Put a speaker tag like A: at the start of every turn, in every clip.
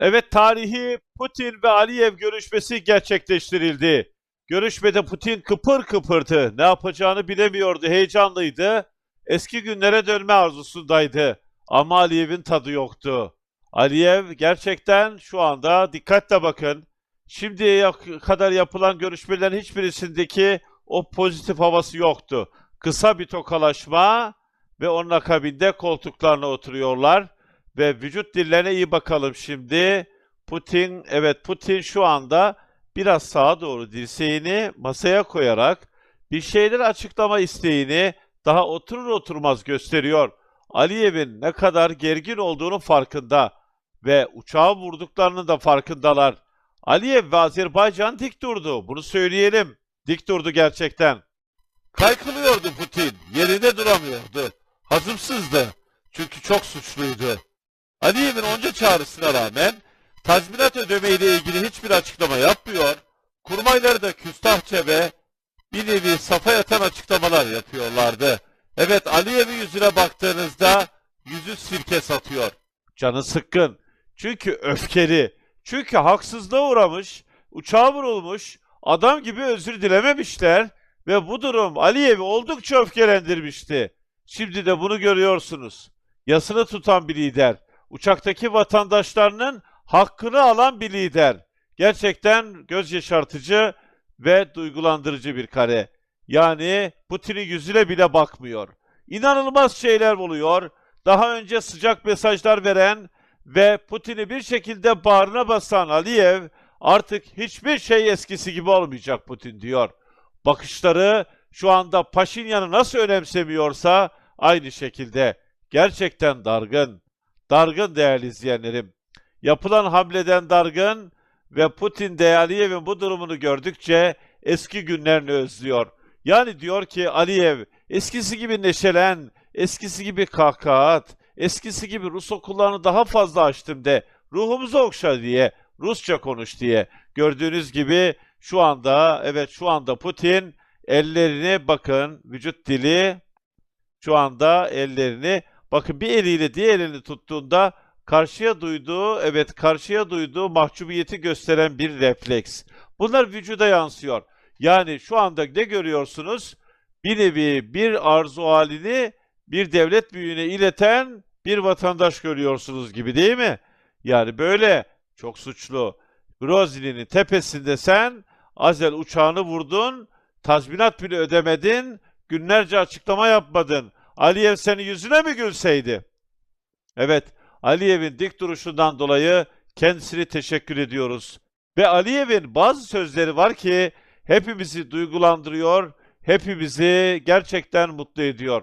A: Evet tarihi Putin ve Aliyev görüşmesi gerçekleştirildi. Görüşmede Putin kıpır kıpırdı. Ne yapacağını bilemiyordu, heyecanlıydı. Eski günlere dönme arzusundaydı. Ama Aliyev'in tadı yoktu. Aliyev gerçekten şu anda dikkatle bakın. Şimdiye kadar yapılan görüşmelerin hiçbirisindeki o pozitif havası yoktu. Kısa bir tokalaşma ve onun akabinde koltuklarına oturuyorlar ve vücut dillerine iyi bakalım şimdi. Putin, evet Putin şu anda biraz sağa doğru dirseğini masaya koyarak bir şeyler açıklama isteğini daha oturur oturmaz gösteriyor. Aliyev'in ne kadar gergin olduğunu farkında ve uçağı vurduklarının da farkındalar. Aliyev ve Azerbaycan dik durdu. Bunu söyleyelim. Dik durdu gerçekten. Kaykılıyordu Putin. Yerinde duramıyordu. Hazımsızdı. Çünkü çok suçluydu. Aliyev'in onca çağrısına rağmen tazminat ödeme ile ilgili hiçbir açıklama yapmıyor. Kurmayları da küstahça ve bir nevi safa yatan açıklamalar yapıyorlardı. Evet Aliyev'in yüzüne baktığınızda yüzü sirke satıyor. Canı sıkkın. Çünkü öfkeli. Çünkü haksızlığa uğramış, uçağa vurulmuş, adam gibi özür dilememişler ve bu durum Aliyev'i oldukça öfkelendirmişti. Şimdi de bunu görüyorsunuz. Yasını tutan bir lider, uçaktaki vatandaşlarının hakkını alan bir lider. Gerçekten göz yaşartıcı ve duygulandırıcı bir kare. Yani Putin'in yüzüne bile bakmıyor. İnanılmaz şeyler oluyor. Daha önce sıcak mesajlar veren ve Putin'i bir şekilde bağrına basan Aliyev artık hiçbir şey eskisi gibi olmayacak Putin diyor. Bakışları şu anda Paşinyan'ı nasıl önemsemiyorsa aynı şekilde gerçekten dargın. Dargın değerli izleyenlerim. Yapılan hamleden dargın ve Putin de Aliyev'in bu durumunu gördükçe eski günlerini özlüyor. Yani diyor ki Aliyev eskisi gibi neşelen, eskisi gibi kahkaha at, eskisi gibi Rus okullarını daha fazla açtım de, ruhumuzu okşa diye, Rusça konuş diye. Gördüğünüz gibi şu anda, evet şu anda Putin ellerini bakın, vücut dili şu anda ellerini, bakın bir eliyle diğer elini tuttuğunda karşıya duyduğu, evet karşıya duyduğu mahcubiyeti gösteren bir refleks. Bunlar vücuda yansıyor. Yani şu anda ne görüyorsunuz? Bir nevi bir arzu halini bir devlet büyüğüne ileten bir vatandaş görüyorsunuz gibi değil mi? Yani böyle çok suçlu. Grozny'nin tepesinde sen Azel uçağını vurdun, tazminat bile ödemedin, günlerce açıklama yapmadın. Aliyev senin yüzüne mi gülseydi? Evet, Aliyev'in dik duruşundan dolayı kendisine teşekkür ediyoruz. Ve Aliyev'in bazı sözleri var ki hepimizi duygulandırıyor, hepimizi gerçekten mutlu ediyor.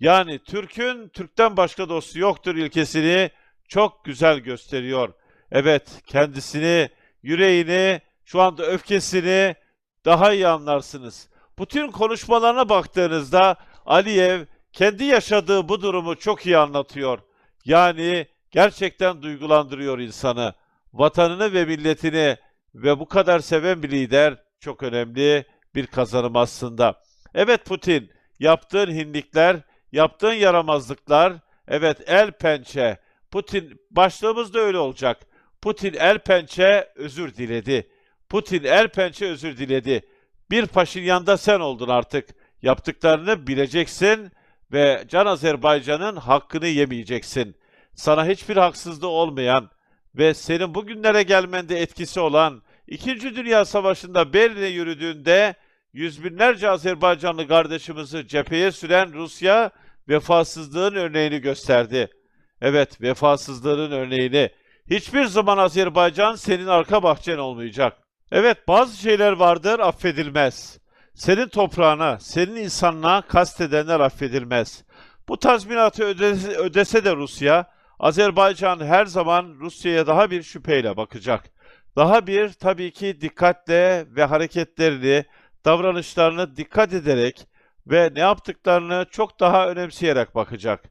A: Yani Türk'ün Türk'ten başka dostu yoktur ilkesini çok güzel gösteriyor. Evet, kendisini, yüreğini, şu anda öfkesini daha iyi anlarsınız. Bütün konuşmalarına baktığınızda Aliyev kendi yaşadığı bu durumu çok iyi anlatıyor. Yani gerçekten duygulandırıyor insanı. Vatanını ve milletini ve bu kadar seven bir lider çok önemli bir kazanım aslında. Evet Putin, yaptığın hinlikler, yaptığın yaramazlıklar, evet el pençe. Putin, başlığımız da öyle olacak. Putin el pençe özür diledi. Putin el pençe özür diledi. Bir Paşinyan'da sen oldun artık. Yaptıklarını bileceksin ve Can Azerbaycan'ın hakkını yemeyeceksin. Sana hiçbir haksızlığı olmayan ve senin bugünlere gelmende etkisi olan İkinci Dünya Savaşı'nda Berlin'e yürüdüğünde yüz binlerce Azerbaycanlı kardeşimizi cepheye süren Rusya vefasızlığın örneğini gösterdi. Evet, vefasızlığın örneğini. Hiçbir zaman Azerbaycan senin arka bahçen olmayacak. Evet, bazı şeyler vardır affedilmez. Senin toprağına, senin insanına kastedenler affedilmez. Bu tazminatı ödese, ödese de Rusya, Azerbaycan her zaman Rusya'ya daha bir şüpheyle bakacak. Daha bir tabii ki dikkatle ve hareketlerini, davranışlarını dikkat ederek ve ne yaptıklarını çok daha önemseyerek bakacak.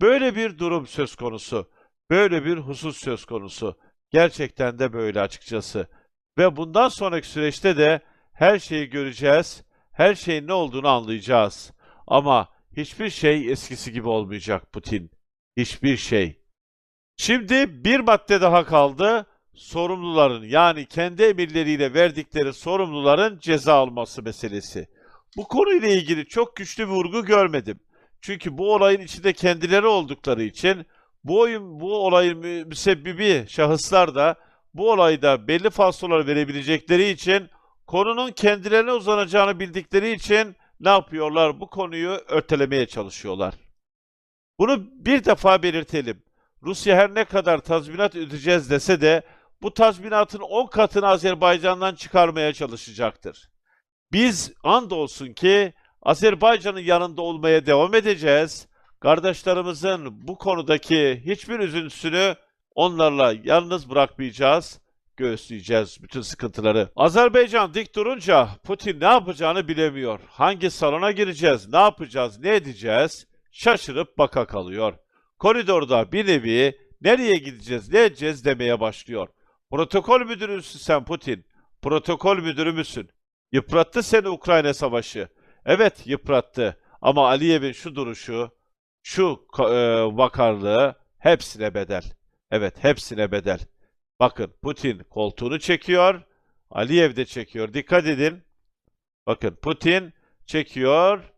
A: Böyle bir durum söz konusu. Böyle bir husus söz konusu. Gerçekten de böyle açıkçası. Ve bundan sonraki süreçte de her şeyi göreceğiz, her şeyin ne olduğunu anlayacağız. Ama hiçbir şey eskisi gibi olmayacak Putin. Hiçbir şey. Şimdi bir madde daha kaldı. sorumluların yani kendi emirleriyle verdikleri sorumluların ceza alması meselesi. Bu konuyla ilgili çok güçlü bir vurgu görmedim. Çünkü bu olayın içinde kendileri oldukları için bu oyun bu olayın mü- müsebbibi şahıslar da bu olayda belli falsolar verebilecekleri için konunun kendilerine uzanacağını bildikleri için ne yapıyorlar? Bu konuyu örtelemeye çalışıyorlar. Bunu bir defa belirtelim. Rusya her ne kadar tazminat ödeyeceğiz dese de bu tazminatın 10 katını Azerbaycan'dan çıkarmaya çalışacaktır. Biz andolsun ki Azerbaycan'ın yanında olmaya devam edeceğiz. Kardeşlerimizin bu konudaki hiçbir üzüntüsünü onlarla yalnız bırakmayacağız, göğüsleyeceğiz bütün sıkıntıları. Azerbaycan dik durunca Putin ne yapacağını bilemiyor. Hangi salona gireceğiz, ne yapacağız, ne edeceğiz şaşırıp baka kalıyor. Koridorda bir nevi nereye gideceğiz, ne edeceğiz demeye başlıyor. Protokol müdürüsün sen Putin. Protokol müdürü müsün? Yıprattı seni Ukrayna savaşı. Evet yıprattı. Ama Aliyev'in şu duruşu, şu e, vakarlığı hepsine bedel. Evet hepsine bedel. Bakın Putin koltuğunu çekiyor. Aliyev de çekiyor. Dikkat edin. Bakın Putin çekiyor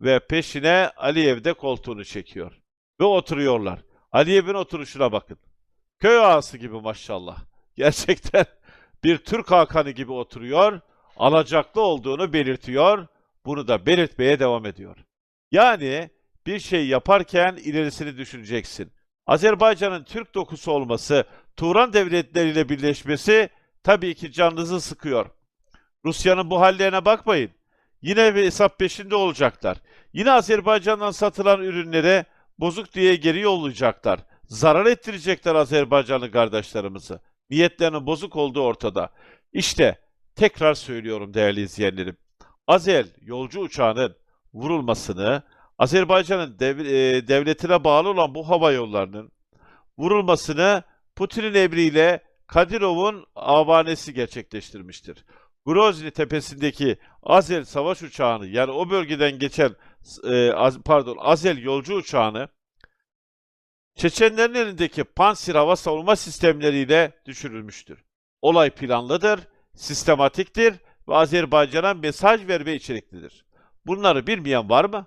A: ve peşine Aliyev de koltuğunu çekiyor. Ve oturuyorlar. Aliyev'in oturuşuna bakın. Köy ağası gibi maşallah. Gerçekten bir Türk Hakanı gibi oturuyor. Alacaklı olduğunu belirtiyor. Bunu da belirtmeye devam ediyor. Yani bir şey yaparken ilerisini düşüneceksin. Azerbaycan'ın Türk dokusu olması, Turan devletleriyle birleşmesi tabii ki canınızı sıkıyor. Rusya'nın bu hallerine bakmayın. Yine bir hesap peşinde olacaklar. Yine Azerbaycan'dan satılan ürünlere bozuk diye geri yollayacaklar. Zarar ettirecekler Azerbaycanlı kardeşlerimizi. Niyetlerinin bozuk olduğu ortada. İşte tekrar söylüyorum değerli izleyenlerim. Azel yolcu uçağının vurulmasını, Azerbaycan'ın dev- e, devletine bağlı olan bu hava yollarının vurulmasını Putin'in emriyle Kadirov'un avanesi gerçekleştirmiştir. Grozny tepesindeki Azel savaş uçağını yani o bölgeden geçen e, Az- pardon Azel yolcu uçağını Çeçenlerin elindeki Pantsir hava savunma sistemleriyle düşürülmüştür. Olay planlıdır, sistematiktir ve Azerbaycan'a mesaj verme içeriklidir. Bunları bilmeyen var mı?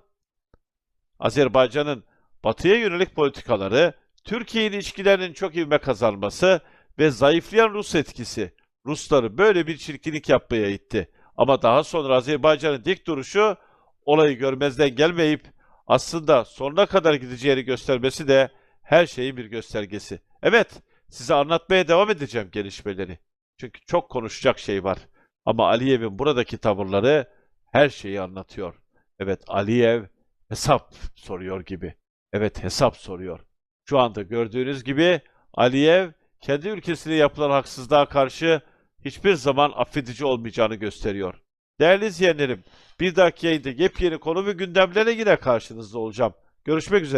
A: Azerbaycan'ın batıya yönelik politikaları, Türkiye ile ilişkilerinin çok ivme kazanması ve zayıflayan Rus etkisi Rusları böyle bir çirkinlik yapmaya itti. Ama daha sonra Azerbaycan'ın dik duruşu olayı görmezden gelmeyip aslında sonuna kadar gideceğini göstermesi de her şeyin bir göstergesi. Evet, size anlatmaya devam edeceğim gelişmeleri. Çünkü çok konuşacak şey var. Ama Aliyev'in buradaki tavırları her şeyi anlatıyor. Evet, Aliyev hesap soruyor gibi. Evet, hesap soruyor. Şu anda gördüğünüz gibi Aliyev kendi ülkesine yapılan haksızlığa karşı hiçbir zaman affedici olmayacağını gösteriyor. Değerli izleyenlerim, bir dahaki yayında yepyeni konu ve gündemlere yine karşınızda olacağım. Görüşmek üzere.